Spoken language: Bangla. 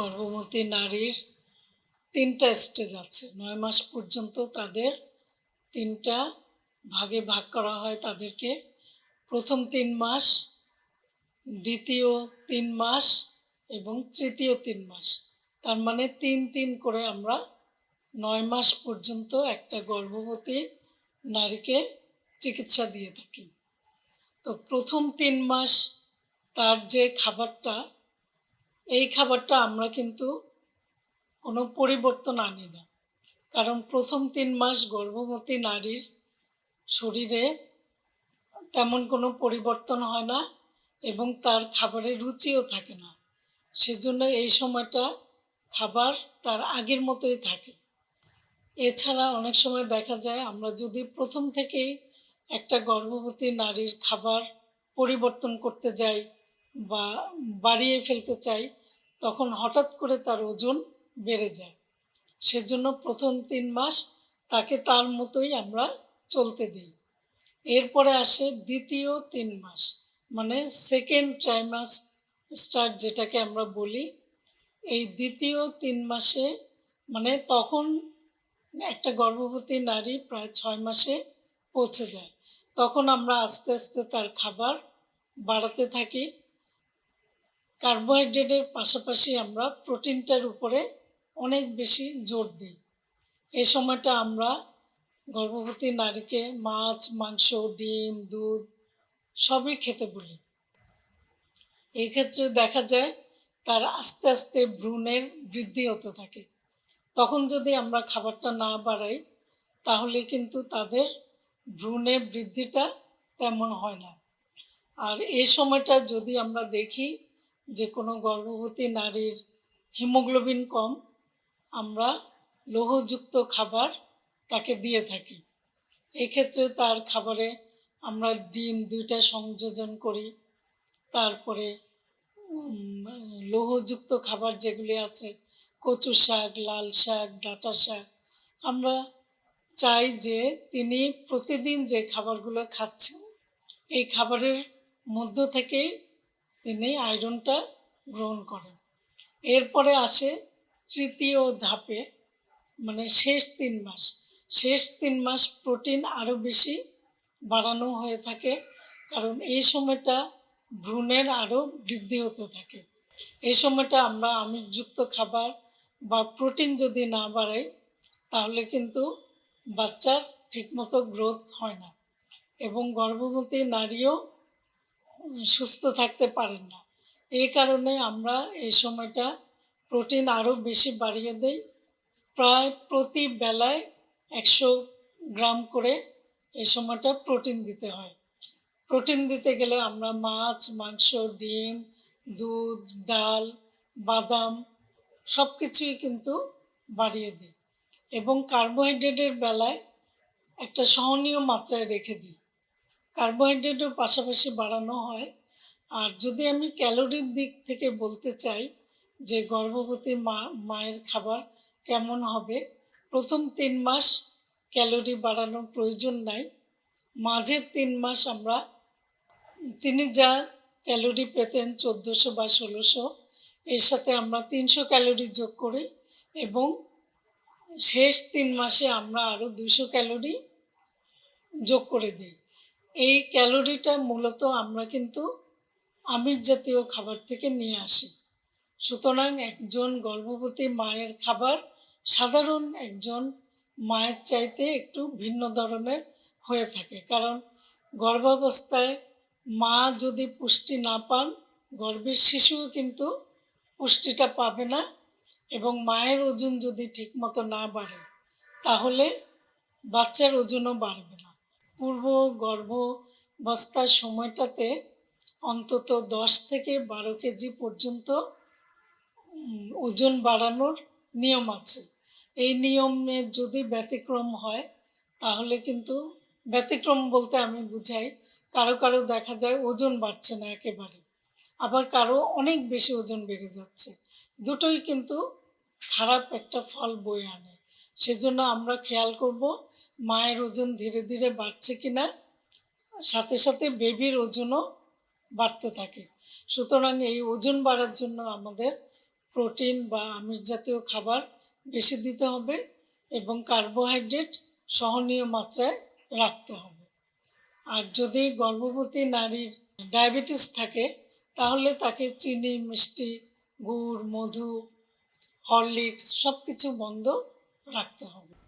গর্ভবতী নারীর তিনটা স্টেজ আছে। নয় মাস পর্যন্ত তাদের তিনটা ভাগে ভাগ করা হয় তাদেরকে। প্রথম তিন মাস, দ্বিতীয় তিন মাস এবং তৃতীয় তিন মাস। তার মানে তিন তিন করে আমরা নয় মাস পর্যন্ত একটা গর্ভবতী নারীকে চিকিৎসা দিয়ে থাকি। তো প্রথম তিন মাস তার যে খাবারটা এই খাবারটা আমরা কিন্তু কোনো পরিবর্তন আনি না। কারণ প্রথম তিন মাস গর্ভবতী নারীর শরীরে তেমন কোনো পরিবর্তন হয় না এবং তার খাবারের রুচিও থাকে না। সেজন্য এই সময়টা খাবার তার আগের মতোই থাকে। এছাড়া অনেক সময় দেখা যায় আমরা যদি প্রথম থেকেই একটা গর্ভবতী নারীর খাবার পরিবর্তন করতে যাই বা বাড়িয়ে ফেলতে চাই তখন হঠাৎ করে তার ওজন বেড়ে যায়। সেজন্য প্রথম তিন মাস তাকে তার মতোই আমরা চলতে দিই। এরপরে আসে দ্বিতীয় তিন মাস মানে সেকেন্ড ট্রাইমাস স্টার্ট যেটাকে আমরা বলি। এই দ্বিতীয় তিন মাসে মানে তখন একটা গর্ভবতী নারী প্রায় ছয় মাসে পৌঁছে যায়। তখন আমরা আস্তে আস্তে তার খাবার বাড়াতে থাকি। কার্বোহাইড্রেটের পাশাপাশি আমরা প্রোটিনটার উপরে অনেক বেশি জোর দিই। এই সময়টা আমরা গর্ভবতী নারীকে মাছ, মাংস, ডিম, দুধ সবই খেতে বলি। এই ক্ষেত্রে দেখা যায় তার আস্তে আস্তে ভ্রূণের বৃদ্ধি হতে থাকে। তখন যদি আমরা খাবারটা না বাড়াই, তাহলে কিন্তু তাদের ভ্রূণের বৃদ্ধিটা তেমন হয় না। আর এই সময়টা যদি আমরা দেখি যে কোনো গর্ভবতী নারীর হিমোগ্লোবিন কম, আমরা লৌহযুক্ত খাবার তাকে দিয়ে থাকি। এক্ষেত্রে তার খাবারে আমরা ডিম দুইটা সংযোজন করি। তারপরে লৌহযুক্ত খাবার যেগুলি আছে কচু শাক, লাল শাক, ডাঁটা শাক, আমরা চাই যে তিনি প্রতিদিন যে খাবারগুলো খাচ্ছেন, এই খাবারের মধ্য থেকে তিনি আয়রনটা গ্রহণ করেন। এরপরে আসে তৃতীয় ধাপে মানে শেষ তিন মাস। শেষ তিন মাস প্রোটিন আরও বেশি বাড়ানো হয়ে থাকে, কারণ এই সময়টা ভ্রূণের আরও বৃদ্ধি হতে থাকে। এই সময়টা আমরা আমিষযুক্ত খাবার বা প্রোটিন যদি না বাড়াই, তাহলে কিন্তু বাচ্চার ঠিকমতো গ্রোথ হয় না। এবং গর্ভবতী নারীও সুস্থ থাকতে পারেন না। এই কারণে আমরা এই সময়টা প্রোটিন আরও বেশি বাড়িয়ে দেই। প্রায় প্রতি বেলায় একশো গ্রাম করে এই সময়টা প্রোটিন দিতে হয়। প্রোটিন দিতে গেলে আমরা মাছ, মাংস, ডিম, দুধ, ডাল, বাদাম সব কিছুই কিন্তু বাড়িয়ে দিই। এবং কার্বোহাইড্রেটের বেলায় একটা সহনীয় মাত্রায় রেখে দিই। কার্বোহাইড্রেটও পাশাপাশি বাড়ানো হয়। আর যদি আমি ক্যালোরির দিক থেকে বলতে চাই যে গর্ভবতী মা, মায়ের খাবার কেমন হবে, প্রথম তিন মাস ক্যালোরি বাড়ানোর প্রয়োজন নাই। মাঝের তিন মাস আমরা, তিনি যা ক্যালোরি পেতেন চোদ্দোশো বা ষোলোশো, এর সাথে আমরা তিনশো ক্যালোরি যোগ করি এবং শেষ তিন মাসে আমরা আরও দুশো ক্যালোরি যোগ করে দিই। এই ক্যালোরিটা মূলত আমরা কিন্তু আমিষ জাতীয় খাবার থেকে নিয়ে আসি। সুতরাং একজন গর্ভবতী মায়ের খাবার সাধারণ একজন মায়ের চাইতে একটু ভিন্ন ধরনের হয়ে থাকে। কারণ গর্ভাবস্থায় মা যদি পুষ্টি না পান, গর্ভের শিশুও কিন্তু পুষ্টিটা পাবে না এবং মায়ের ওজন যদি ঠিকমতো না বাড়ে, তাহলে বাচ্চার ওজনও বাড়বে না। পূর্ব গর্ভাবস্থার সময়টাতে অন্তত দশ থেকে বারো কেজি পর্যন্ত ওজন বাড়ানোর নিয়ম আছে। এই নিয়মে যদি ব্যতিক্রম হয়, তাহলে কিন্তু ব্যতিক্রম বলতে আমি বুঝাই, কারও কারও দেখা যায় ওজন বাড়ছে না একেবারে, আবার কারও অনেক বেশি ওজন বেড়ে যাচ্ছে। দুটোই কিন্তু খারাপ একটা ফল বয়ে আনে। সেজন্য আমরা খেয়াল করব মায়ের ওজন ধীরে ধীরে বাড়ছে কিনা, সাথে সাথে বেবির ওজনও বাড়তে থাকে। সুতরাং এই ওজন বাড়ার জন্য আমাদের প্রোটিন বা আমিষ জাতীয় খাবার বেশি দিতে হবে এবং কার্বোহাইড্রেট সহনীয় মাত্রায় রাখতে হবে। আর যদি গর্ভবতী নারীর ডায়াবেটিস থাকে, তাহলে তাকে চিনি, মিষ্টি, গুড়, মধু হরলিক্স সব কিছু বন্ধ রাখতে হবে।